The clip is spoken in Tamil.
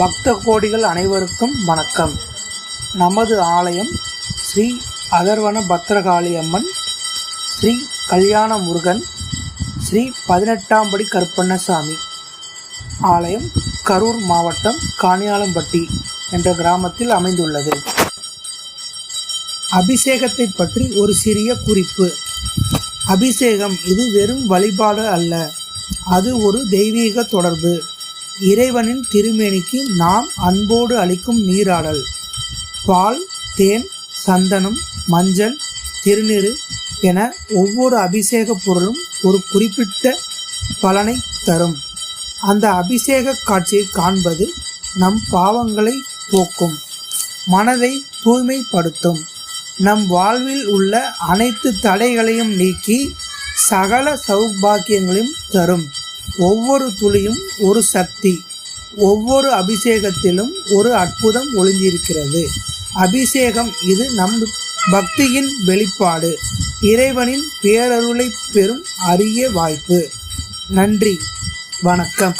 பக்த கோடிகள் அனைவருக்கும் வணக்கம். நமது ஆலயம் ஸ்ரீ அதர்வன பத்ரகாளி அம்மன் ஸ்ரீ கல்யாண முருகன் ஸ்ரீ பதினெட்டாம் படி கருப்பண்ணசாமி. ஆலயம் கரூர் மாவட்டம் காணியாலம்பட்டி என்ற கிராமத்தில் அமைந்துள்ளது. அபிஷேகத்தை பற்றி ஒரு சிறிய குறிப்பு. அபிஷேகம் இது வெறும் வழிபாடு அல்ல அது ஒரு தெய்வீக தொடர்பு. இறைவனின் திருமேனிக்கு நாம் அன்போடு அளிக்கும் நீராடல். பால் தேன் சந்தனம் மஞ்சள் திருநீறு என ஒவ்வொரு அபிஷேக பொருளும் ஒரு குறிப்பிட்ட பலனை தரும். அந்த அபிஷேக காட்சியை காண்பது நம் பாவங்களை போக்கும் மனதை தூய்மைப்படுத்தும். நம் வாழ்வில் உள்ள அனைத்து தடைகளையும் நீக்கி சகல சௌபாக்கியங்களையும் தரும். ஒவ்வொரு துளியும் ஒரு சக்தி ஒவ்வொரு அபிஷேகத்திலும் ஒரு அற்புதம் ஒளிந்திருக்கிறது. அபிஷேகம் இது நம் பக்தியின் வெளிப்பாடு இறைவனின் பேரருளை பெறும் அரிய வாய்ப்பு. நன்றி வணக்கம்.